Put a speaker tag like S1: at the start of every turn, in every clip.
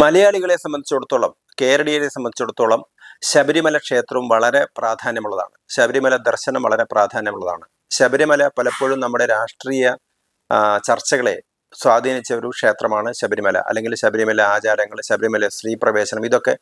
S1: മലയാളികളെ സംബന്ധിച്ചിടത്തോളം കേരളീയരെ സംബന്ധിച്ചിടത്തോളം ശബരിമല ക്ഷേത്രവും വളരെ പ്രാധാന്യമുള്ളതാണ്. ശബരിമല ദർശനം വളരെ പ്രാധാന്യമുള്ളതാണ്. ശബരിമല പലപ്പോഴും നമ്മുടെ രാഷ്ട്രീയ ചർച്ചകളെ സ്വാധീനിച്ച ഒരു ക്ഷേത്രമാണ് ശബരിമല. അല്ലെങ്കിൽ ശബരിമല ആചാരങ്ങൾ ശബരിമല സ്ത്രീ പ്രവേശനം ഇതൊക്കെ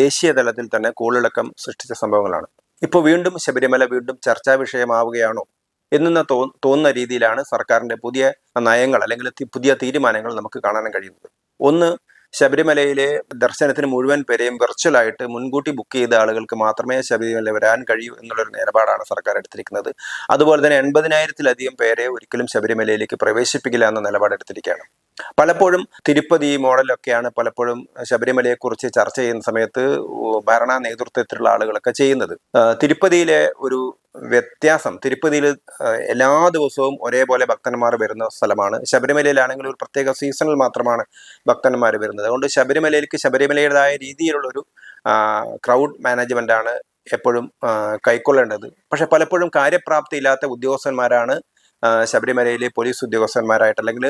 S1: ദേശീയ തലത്തിൽ തന്നെ കൂളിളക്കം സൃഷ്ടിച്ച സംഭവങ്ങളാണ്. ഇപ്പോൾ വീണ്ടും ശബരിമല വീണ്ടും ചർച്ചാ വിഷയമാവുകയാണോ എന്ന തോ തോന്നുന്ന രീതിയിലാണ് സർക്കാരിന്റെ പുതിയ നയങ്ങൾ അല്ലെങ്കിൽ പുതിയ തീരുമാനങ്ങൾ നമുക്ക് കാണാൻ കഴിയുന്നത്. ഒന്ന് ശബരിമലയിലെ ദർശനത്തിന് മുഴുവൻ പേരെയും വെർച്വലായിട്ട് മുൻകൂട്ടി ബുക്ക് ചെയ്ത ആളുകൾക്ക് മാത്രമേ ശബരിമല വരാൻ കഴിയൂ എന്നുള്ളൊരു നിലപാടാണ് സർക്കാർ എടുത്തിരിക്കുന്നത്. അതുപോലെ തന്നെ എൺപതിനായിരത്തിലധികം പേരെ ഒരിക്കലും ശബരിമലയിലേക്ക് പ്രവേശിപ്പിക്കില്ല എന്ന നിലപാട് എടുത്തിരിക്കുകയാണ്. പലപ്പോഴും തിരുപ്പതി മോഡലൊക്കെയാണ് പലപ്പോഴും ശബരിമലയെക്കുറിച്ച് ചർച്ച ചെയ്യുന്ന സമയത്ത് ഭരണ നേതൃത്വത്തിലുള്ള ആളുകളൊക്കെ ചെയ്യുന്നത്. തിരുപ്പതിയിലെ ഒരു വ്യത്യാസം. തിരുപ്പതിയിൽ എല്ലാ ദിവസവും ഒരേപോലെ ഭക്തന്മാർ വരുന്ന സ്ഥലമാണ്. ശബരിമലയിലാണെങ്കിൽ ഒരു പ്രത്യേക സീസണിൽ മാത്രമാണ് ഭക്തന്മാർ വരുന്നത്. അതുകൊണ്ട് ശബരിമലയിലേക്ക് ശബരിമലയുടേതായ രീതിയിലുള്ള ഒരു ക്രൗഡ് മാനേജ്മെന്റ് ആണ് എപ്പോഴും കൈക്കൊള്ളേണ്ടത്. പക്ഷെ പലപ്പോഴും കാര്യപ്രാപ്തി ഇല്ലാത്ത ഉദ്യോഗസ്ഥന്മാരാണ് ശബരിമലയിലെ പോലീസ് ഉദ്യോഗസ്ഥന്മാരായിട്ട് അല്ലെങ്കിൽ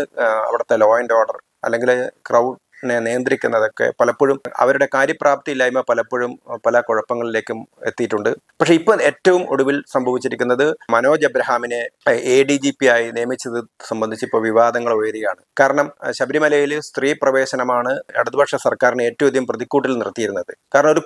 S1: അവിടുത്തെ ലോ ആൻഡ് ഓർഡർ അല്ലെങ്കിൽ ക്രൗഡിനെ നിയന്ത്രിക്കുന്നതൊക്കെ പലപ്പോഴും അവരുടെ കാര്യപ്രാപ്തി ഇല്ലായ്മ പലപ്പോഴും പല കുഴപ്പങ്ങളിലേക്കും എത്തിയിട്ടുണ്ട്. പക്ഷെ ഇപ്പൊ ഏറ്റവും ഒടുവിൽ സംഭവിച്ചിരിക്കുന്നത് മനോജ് അബ്രഹാമിനെ എ ഡി ജി പി ആയി നിയമിച്ചത് സംബന്ധിച്ച് ഇപ്പോൾ വിവാദങ്ങൾ ഉയരുകയാണ്. കാരണം ശബരിമലയിൽ സ്ത്രീ പ്രവേശനമാണ് ഇടതുപക്ഷ സർക്കാരിനെ ഏറ്റവും അധികം പ്രതിക്കൂട്ടിൽ നിർത്തിയിരുന്നത്. കാരണം ഒരു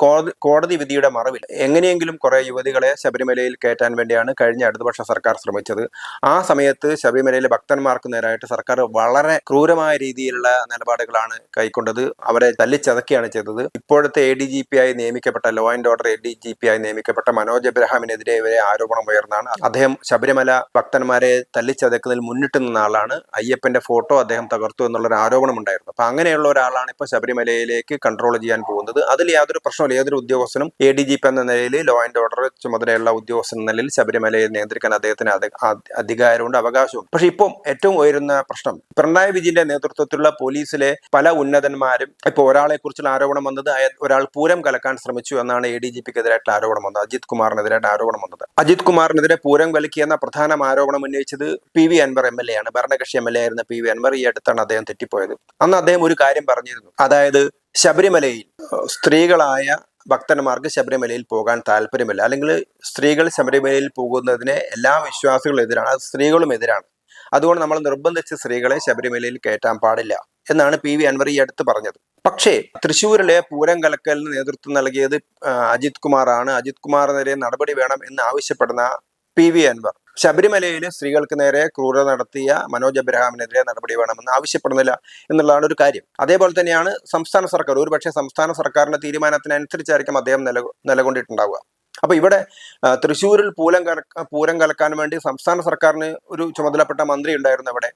S1: കോടതി വിധിയുടെ മറവിൽ എങ്ങനെയെങ്കിലും കുറെ യുവതികളെ ശബരിമലയിൽ കയറ്റാൻ വേണ്ടിയാണ് കഴിഞ്ഞ ഇടതുപക്ഷ സർക്കാർ ശ്രമിച്ചത്. ആ സമയത്ത് ശബരിമലയിലെ ഭക്തന്മാർക്ക് നേരായിട്ട് സർക്കാർ വളരെ ക്രൂരമായ രീതിയിലുള്ള നിലപാടുകളാണ് കൈക്കൊണ്ടത് അവരെ തല്ലിച്ചതക്കുകയാണ് ചെയ്തത്. ഇപ്പോഴത്തെ എ ഡി ജി പി ആയി നിയമിക്കപ്പെട്ട law and order A D G P ആയി നിയമിക്കപ്പെട്ട മനോജ് എബ്രഹാമിനെതിരെ ഇവരെ ആരോപണം ഉയർന്നാണ്. അദ്ദേഹം ശബരിമല ഭക്തന്മാരെ തല്ലിച്ചതക്കുന്നതിൽ മുന്നിട്ട് നിന്ന ആളാണ്. അയ്യപ്പന്റെ ഫോട്ടോ അദ്ദേഹം തകർത്തു എന്നുള്ള ഒരു ആരോപണം ഉണ്ടായിരുന്നു. അപ്പൊ അങ്ങനെയുള്ള ഒരാളാണ് ഇപ്പൊ ശബരിമലയിലേക്ക് കൺട്രോൾ ചെയ്യാൻ പോകുന്നത്. അതിൽ യാതൊരു പ്രശ്നമില്ല ഏതൊരു ഉദ്യോഗസ്ഥനും എ ഡി ജി പി എന്ന നിലയിൽ ലോ ആൻഡ് ഓർഡർ ചുമതലയുള്ള ഉദ്യോഗസ്ഥൻ എന്ന നിലയിൽ ശബരിമലയെ നിയന്ത്രിക്കാൻ അദ്ദേഹത്തിന് അധി- അധി- അധികാരമുണ്ട് അവകാശമുണ്ട്. പക്ഷെ ഇപ്പം ഏറ്റവും ഉയരുന്ന പ്രശ്നം പിണറായി വിജയന്റെ നേതൃത്വത്തിലുള്ള പോലീസിലെ പല ഉന്നതന്മാരും ഇപ്പൊ ഒരാളെ കുറിച്ചുള്ള ആരോപണം വന്നത് ഒരാൾ പൂരം കലക്കാൻ ശ്രമിച്ചു എന്നാണ് എ ഡി ജി പിക്ക് എതിരായിട്ടുള്ള ആരോപണം വന്നത് അജിത് കുമാറിനെതിരായിട്ട് ആരോപണം വന്നത് അജിത് കുമാറിനെതിരെ പൂരം കലക്കി എന്ന പ്രധാന ആരോപണം ഉന്നയിച്ചത് P V Anvar M L A ആണ്. ഭരണകക്ഷി എം എൽ എ ആയിരുന്ന പി വി അൻവർ ഈ അടുത്താണ് അദ്ദേഹം തെറ്റിപ്പോയത്. അന്ന് അദ്ദേഹം ഒരു കാര്യം പറഞ്ഞിരുന്നു. അതായത് ശബരിമലയിൽ സ്ത്രീകളായ ഭക്തന്മാർക്ക് ശബരിമലയിൽ പോകാൻ താല്പര്യമില്ല. അല്ലെങ്കിൽ സ്ത്രീകൾ ശബരിമലയിൽ പോകുന്നതിന് എല്ലാ വിശ്വാസികളും എതിരാണ്. സ്ത്രീകളും എതിരാണ്. അതുകൊണ്ട് നമ്മൾ നിർബന്ധിച്ച് സ്ത്രീകളെ ശബരിമലയിൽ കയറ്റാൻ പാടില്ല എന്നാണ് പി വി അൻവർ ഈ അടുത്ത് പറഞ്ഞത്. പക്ഷേ തൃശ്ശൂരിലെ പൂരം കലക്കലിന് നേതൃത്വം നൽകിയത് അജിത് കുമാറാണ്. അജിത് കുമാറിനെതിരെ നടപടി വേണം എന്ന് ആവശ്യപ്പെടുന്ന പി വി അൻവർ. ശബരിമലയിലെ സ്ത്രീകൾക്ക് നേരെ ക്രൂരത നടത്തിയ മനോജ് അബ്രഹാമിനെതിരെ നടപടി വേണമെന്ന് ആവശ്യപ്പെടുന്നില്ല എന്നുള്ളതാണ് ഒരു കാര്യം. അതേപോലെ തന്നെയാണ് സംസ്ഥാന സർക്കാർ. ഒരുപക്ഷെ സംസ്ഥാന സർക്കാരിന്റെ തീരുമാനത്തിനനുസരിച്ചായിരിക്കും അദ്ദേഹം നില നിലകൊണ്ടിട്ടുണ്ടാവുക. അപ്പൊ ഇവിടെ തൃശ്ശൂരിൽ പൂരം കലക്ക പൂരം കലക്കാൻ വേണ്ടി സംസ്ഥാന സർക്കാരിന് ഒരു ചുമതലപ്പെട്ട മന്ത്രി ഉണ്ടായിരുന്നു അവിടെ.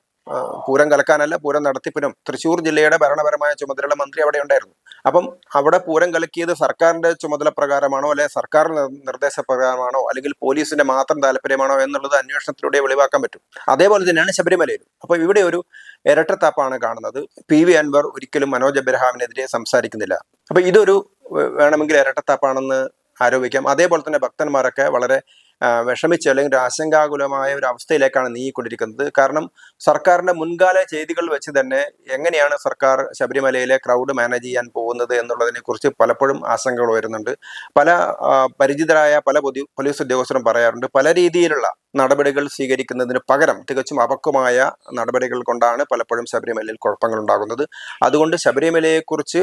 S1: പൂരം കലക്കാനല്ല പൂരം നടത്തിപ്പിനും തൃശ്ശൂർ ജില്ലയുടെ ഭരണപരമായ ചുമതലയുള്ള മന്ത്രി അവിടെ ഉണ്ടായിരുന്നു. അപ്പം അവിടെ പൂരം കലക്കിയത് സർക്കാരിന്റെ ചുമതല പ്രകാരമാണോ അല്ലെ സർക്കാർ നിർ- നിർദ്ദേശപ്രകാരമാണോ അല്ലെങ്കിൽ പോലീസിന്റെ മാത്രം താല്പര്യമാണോ എന്നുള്ളത് അന്വേഷണത്തിലൂടെ വെളിവാക്കാൻ പറ്റും. അതേപോലെ തന്നെയാണ് ശബരിമലയിലും. അപ്പൊ ഇവിടെ ഒരു ഇരട്ടത്താപ്പാണ് കാണുന്നത്. പി വി അൻവർ ഒരിക്കലും മനോജ് അബ്രഹാമിനെതിരെ സംസാരിക്കുന്നില്ല. അപ്പൊ ഇതൊരു വേണമെങ്കിൽ ഇരട്ടത്താപ്പാണെന്ന് ആരോപിക്കാം. അതേപോലെ തന്നെ ഭക്തന്മാരൊക്കെ വളരെ വിഷമിച്ച് അല്ലെങ്കിൽ ഒരു ആശങ്കാകുലമായ ഒരു അവസ്ഥയിലേക്കാണ് നീങ്ങിക്കൊണ്ടിരിക്കുന്നത്. കാരണം സർക്കാരിന്റെ മുൻകാല ചെയ്തികൾ വെച്ച് തന്നെ എങ്ങനെയാണ് സർക്കാർ ശബരിമലയിലെ ക്രൗഡ് മാനേജ് ചെയ്യാൻ പോകുന്നത് എന്നുള്ളതിനെ കുറിച്ച് പലപ്പോഴും ആശങ്കകൾ വരുന്നുണ്ട് പല പരിചിതരായ പല പോലീസ് ഉദ്യോഗസ്ഥരും പറയാറുണ്ട് പല രീതിയിലുള്ള നടപടികൾ സ്വീകരിക്കുന്നതിന് പകരം തികച്ചും അപക്വമായ നടപടികൾ കൊണ്ടാണ് പലപ്പോഴും ശബരിമലയിൽ കുഴപ്പങ്ങൾ ഉണ്ടാകുന്നത് അതുകൊണ്ട് ശബരിമലയെക്കുറിച്ച്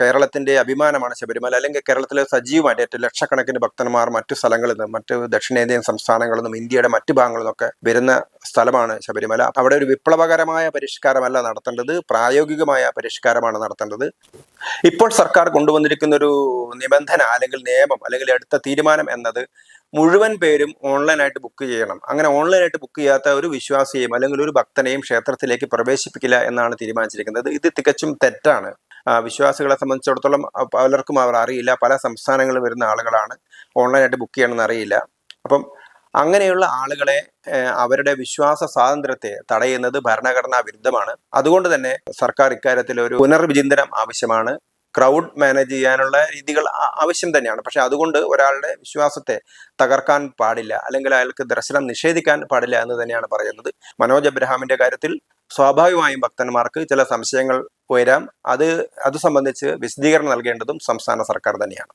S1: കേരളത്തിന്റെ അഭിമാനമാണ് ശബരിമല അല്ലെങ്കിൽ കേരളത്തിലെ സജീവമായിട്ട് ഏറ്റവും ലക്ഷക്കണക്കിന് ഭക്തന്മാർ മറ്റു സ്ഥലങ്ങളിൽ നിന്നും മറ്റ് ദക്ഷിണേന്ത്യൻ സംസ്ഥാനങ്ങളിൽ നിന്നും ഇന്ത്യയുടെ മറ്റു ഭാഗങ്ങളിൽ നിന്നൊക്കെ വരുന്ന സ്ഥലമാണ് ശബരിമല. അവിടെ ഒരു വിപ്ലവകരമായ പരിഷ്കാരമല്ല നടത്തേണ്ടത് പ്രായോഗികമായ പരിഷ്കാരമാണ് നടത്തേണ്ടത്. ഇപ്പോൾ സർക്കാർ കൊണ്ടുവന്നിരിക്കുന്ന ഒരു നിബന്ധന അല്ലെങ്കിൽ നിയമം അല്ലെങ്കിൽ എടുത്ത തീരുമാനം എന്നത് മുഴുവൻ പേരും ഓൺലൈനായിട്ട് ബുക്ക് ചെയ്യണം. അങ്ങനെ ഓൺലൈനായിട്ട് ബുക്ക് ചെയ്യാത്ത ഒരു വിശ്വാസിയെയും അല്ലെങ്കിൽ ഒരു ഭക്തനെയും ക്ഷേത്രത്തിലേക്ക് പ്രവേശിപ്പിക്കില്ല എന്നാണ് തീരുമാനിച്ചിരിക്കുന്നത്. ഇത് തികച്ചും തെറ്റാണ്. വിശ്വാസികളെ സംബന്ധിച്ചിടത്തോളം പലർക്കും അവർ അറിയില്ല. പല സംസ്ഥാനങ്ങളിൽ വരുന്ന ആളുകളാണ് ഓൺലൈനായിട്ട് ബുക്ക് ചെയ്യണമെന്ന് അറിയില്ല. അപ്പം അങ്ങനെയുള്ള ആളുകളെ അവരുടെ വിശ്വാസ സ്വാതന്ത്ര്യത്തെ തടയുന്നത് ഭരണഘടനാ വിരുദ്ധമാണ്. അതുകൊണ്ട് തന്നെ സർക്കാർ ഇക്കാര്യത്തിൽ ഒരു പുനർവിചിന്തനം ആവശ്യമാണ്. ക്രൗഡ് മാനേജ് ചെയ്യാനുള്ള രീതികൾ ആവശ്യം തന്നെയാണ്. പക്ഷെ അതുകൊണ്ട് ഒരാളുടെ വിശ്വാസത്തെ തകർക്കാൻ പാടില്ല. അല്ലെങ്കിൽ അയാൾക്ക് ദർശനം നിഷേധിക്കാൻ പാടില്ല എന്ന് തന്നെയാണ് പറയുന്നത്. മനോജ് അബ്രഹാമിന്റെ കാര്യത്തിൽ സ്വാഭാവികമായും ഭക്തന്മാർക്ക് ചില സംശയങ്ങൾ ഉയരാം. അത് അത് സംബന്ധിച്ച് വിശദീകരണം നൽകേണ്ടതും സംസ്ഥാന സർക്കാർ തന്നെയാണ്.